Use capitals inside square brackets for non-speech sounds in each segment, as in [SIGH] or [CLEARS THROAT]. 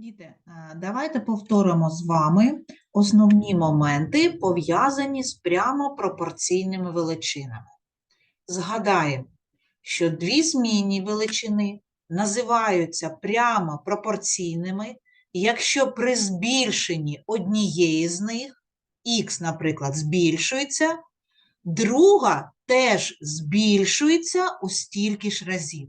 Діти, е, давайте повторимо з вами основні моменти, пов'язані з прямо пропорційними величинами. Згадаємо, що дві змінні величини називаються прямо пропорційними, якщо при збільшенні однієї з них, х, наприклад, збільшується, друга теж збільшується у стільки ж разів.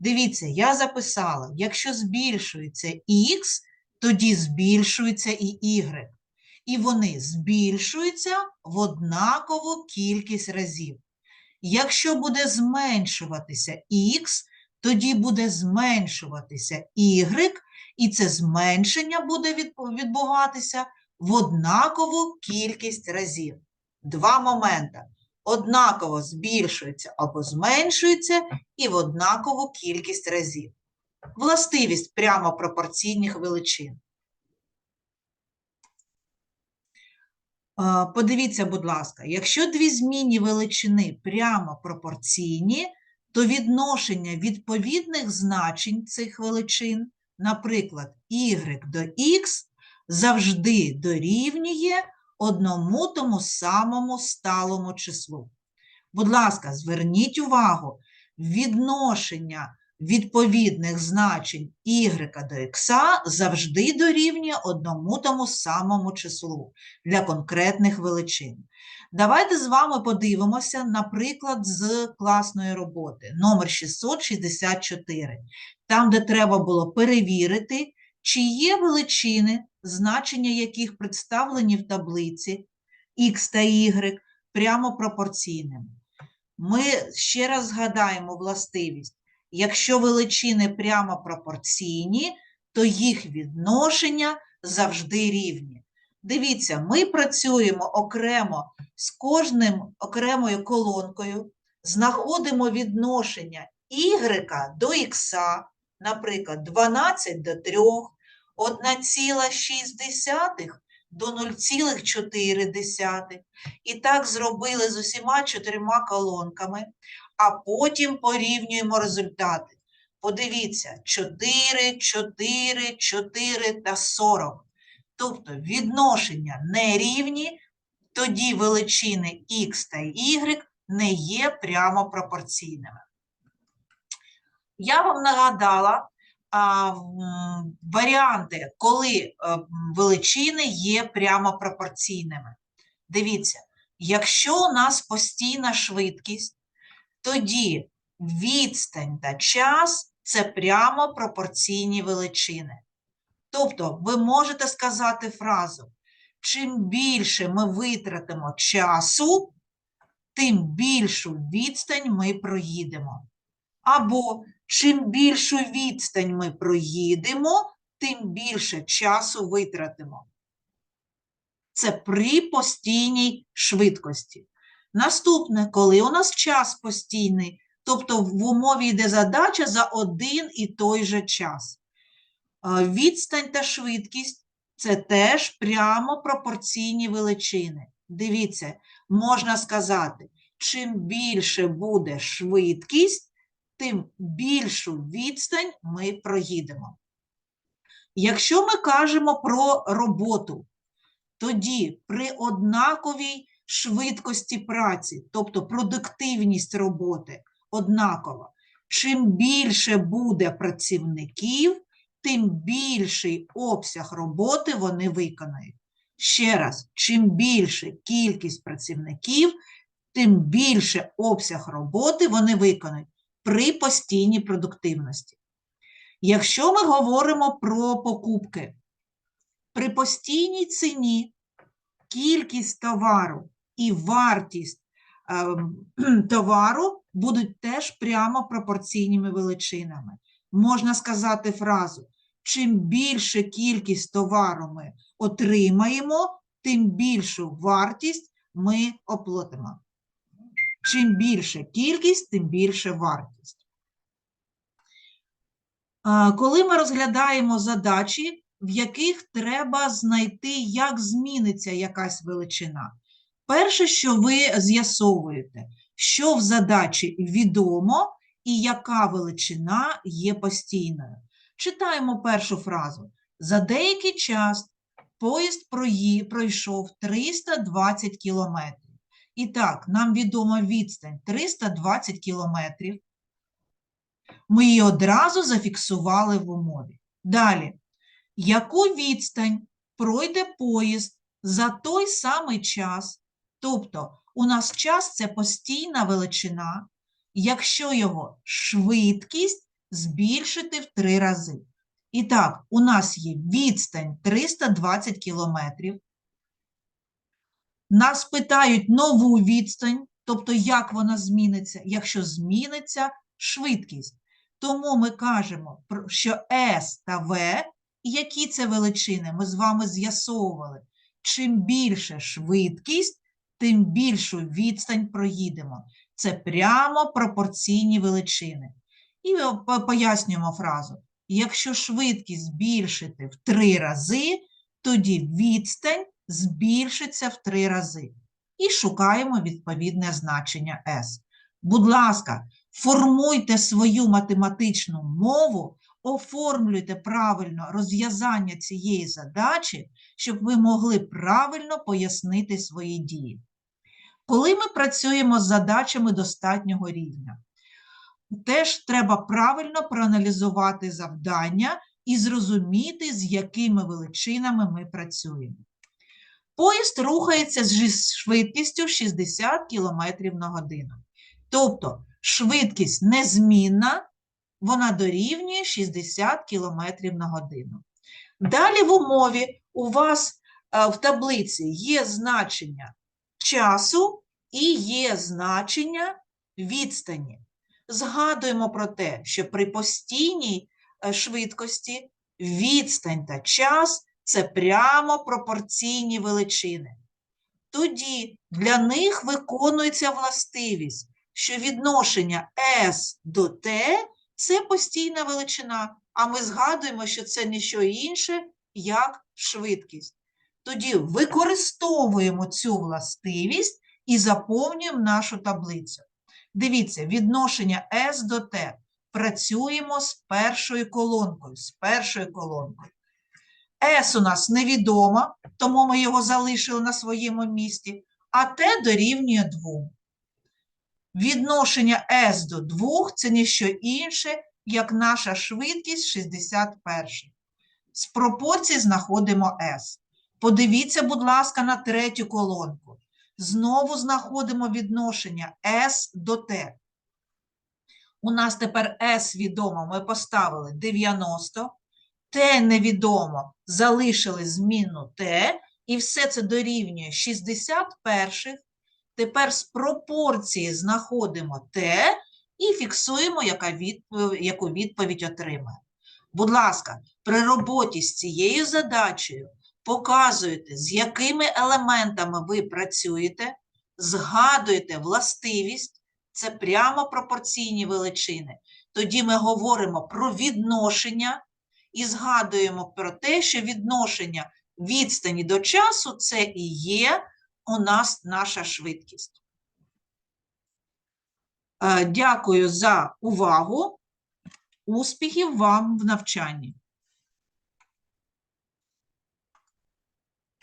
Дивіться, я записала, якщо збільшується х, тоді збільшується і y. І вони збільшуються в однакову кількість разів. Якщо буде зменшуватися х, тоді буде зменшуватися y, і це зменшення буде відбуватися в однакову кількість разів. Два моменти. Однаково збільшується або зменшується і в однакову кількість разів. Властивість прямо пропорційних величин. Е, Подивіться, будь ласка, якщо дві змінні величини прямо пропорційні, то відношення відповідних значень цих величин, наприклад, y до x, завжди дорівнює одному тому самому сталому числу. Будь ласка, зверніть увагу, відношення відповідних значень y до x завжди дорівнює одному тому самому числу для конкретних величин. Давайте з вами подивимося, наприклад, з класної роботи номер 664, там, де треба було перевірити, чи є величини, значення яких представлені в таблиці x та y прямо пропорційними. Ми ще раз згадаємо властивість. Якщо величини прямо пропорційні, то їх відношення завжди рівні. Дивіться, ми працюємо окремо з кожним окремою колонкою, знаходимо відношення y до x, наприклад, 12 до 3, 1,6 до 0,4. І так зробили з усіма чотирма колонками, а потім порівнюємо результати. Подивіться, 4, 4, 4 та 40. Тобто відношення нерівні, тоді величини x та y не є прямо пропорційними. Я вам нагадала варіанти, коли е, величини є прямо пропорційними. Дивіться, якщо у нас постійна швидкість, тоді відстань та час це прямо пропорційні величини. Тобто ви можете сказати фразу: чим більше ми витратимо часу, тим більшу відстань ми проїдемо. Або чим більшу відстань ми проїдемо, тим більше часу витратимо. Це при постійній швидкості. Наступне, коли у нас час постійний, тобто в умові йде задача за один і той же час. Е, Відстань та швидкість це теж прямо пропорційні величини. Дивіться, можна сказати, чим більше буде швидкість, тим більшу відстань ми проїдемо. Якщо ми кажемо про роботу, тоді при однаковій швидкості праці, тобто продуктивність роботи однакова, чим більше буде працівників, тим більший обсяг роботи вони виконають. Ще раз, чим більше кількість працівників, тим більше обсяг роботи вони виконають при постійній продуктивності. Якщо ми говоримо про покупки, при постійній ціні кількість товару і вартість ем, [CLEARS THROAT] товару будуть теж прямо пропорційними величинами. Можна сказати фразу: чим більше кількість товару ми отримаємо, тим більшу вартість ми оплатимо. Чим більше кількість, тим більше вартість. Коли ми розглядаємо задачі, в яких треба знайти, як зміниться якась величина. Перше, що ви з'ясовуєте, що в задачі відомо і яка величина є постійною. Читаємо першу фразу. За деякий час поїзд пройшов 320 кілометрів. І так, нам відома відстань 320 кілометрів. Ми її одразу зафіксували в умові. Далі, яку відстань пройде поїзд за той самий час? Тобто, у нас час це постійна величина, якщо його швидкість збільшити в три рази. І так, у нас є відстань 320 кілометрів. Нас питають нову відстань, тобто як вона зміниться, якщо зміниться швидкість. Тому ми кажемо, що S та V, які це величини, ми з вами з'ясовували. Чим більше швидкість, тим більшу відстань проїдемо. Це прямо пропорційні величини. І пояснюємо фразу. Якщо швидкість збільшити в три рази, тоді відстань збільшиться в три рази. І шукаємо відповідне значення S. Будь ласка, формуйте свою математичну мову, оформлюйте правильно розв'язання цієї задачі, щоб ви могли правильно пояснити свої дії. Коли ми працюємо з задачами достатнього рівня, теж треба правильно проаналізувати завдання і зрозуміти, з якими величинами ми працюємо. Поїзд рухається з швидкістю 60 км на годину. Тобто швидкість незмінна, вона дорівнює 60 км на годину. Далі в умові у вас е, в таблиці є значення часу і є значення відстані. Згадуємо про те, що при постійній е, швидкості відстань та час це прямо пропорційні величини. Тоді для них виконується властивість, що відношення S до T це постійна величина, а ми згадуємо, що це не що інше, як швидкість. Тоді використовуємо цю властивість і заповнюємо нашу таблицю. Дивіться, відношення S до T. Працюємо з першою колонкою, з першою колонкою. S у нас невідомо, тому ми його залишили на своєму місці, а T дорівнює 2. Відношення S до 2 – це не що інше, як наша швидкість 61. З пропорцій знаходимо S. Подивіться, будь ласка, на третю колонку. Знову знаходимо відношення S до T. У нас тепер S відомо, ми поставили 90. Т невідомо, залишили змінну Т, і все це дорівнює 61. Тепер з пропорції знаходимо Т і фіксуємо, яка відповідь, яку відповідь отримає. Будь ласка, при роботі з цією задачею показуйте, з якими елементами ви працюєте, згадуйте властивість, це прямо пропорційні величини. Тоді ми говоримо про відношення і згадуємо про те, що відношення відстані до часу це і є у нас наша швидкість. Е, Дякую за увагу. Успіхів вам в навчанні!